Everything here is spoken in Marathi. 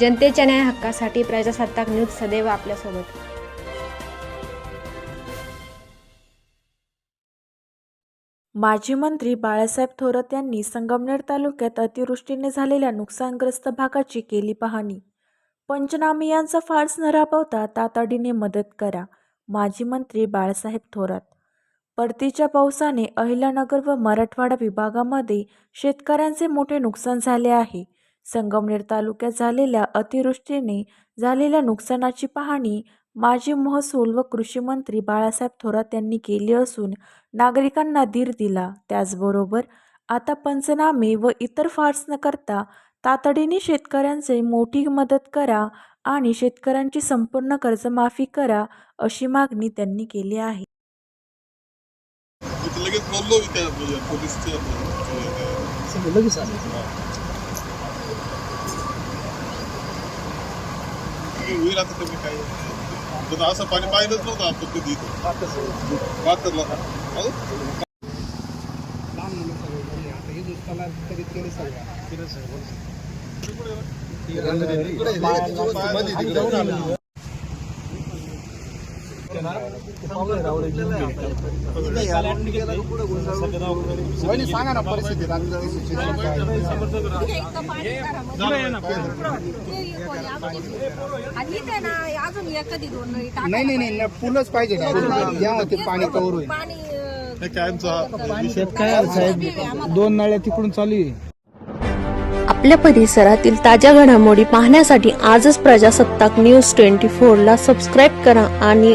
जनतेच्या न्याय हक्कासाठी प्रजासत्ताक न्यूज सदैव आपल्यासोबत. माजी मंत्री बाळासाहेब थोरात यांनी संगमनेर तालुक्यात अतिवृष्टीने झालेल्या नुकसानग्रस्त भागाची केली पाहणी. पंचनामे यांचा फार्स न राबवता तातडीने मदत करा माजी मंत्री बाळासाहेब थोरात. परतीच्या पावसाने अहिल्यानगर व मराठवाडा विभागामध्ये शेतकऱ्यांचे मोठे नुकसान झाले आहे. संगमनेर तालुक्यात झालेल्या अतिवृष्टीने झालेल्या नुकसानाची पाहणी माजी महसूल व कृषी मंत्री बाळासाहेब थोरात यांनी केली असून नागरिकांना धीर दिला. त्याचबरोबर आता पंचनामे व इतर फार्स न करता तातडीने शेतकऱ्यांचे मोठी मदत करा आणि शेतकऱ्यांची संपूर्ण कर्जमाफी करा अशी मागणी त्यांनी केली आहे. लगेच बोललो की होईल आता कमी काय पण असं पाणी पाहिलंच नव्हतं आपण कधी इथं घरी. आता वहिनी सांगा ना परिस्थिती नाही नाही नाही ना, पूलच पाहिजे पाणी कवर होईल साहेब दोन नळ्या तिकडून चालू आहे आपल्या परिसरातील ताज्या घडामोडी पाहण्यासाठी आजच प्रजासत्ताक न्यूज ट्वेंटी ला सबस्क्राईब करा आणि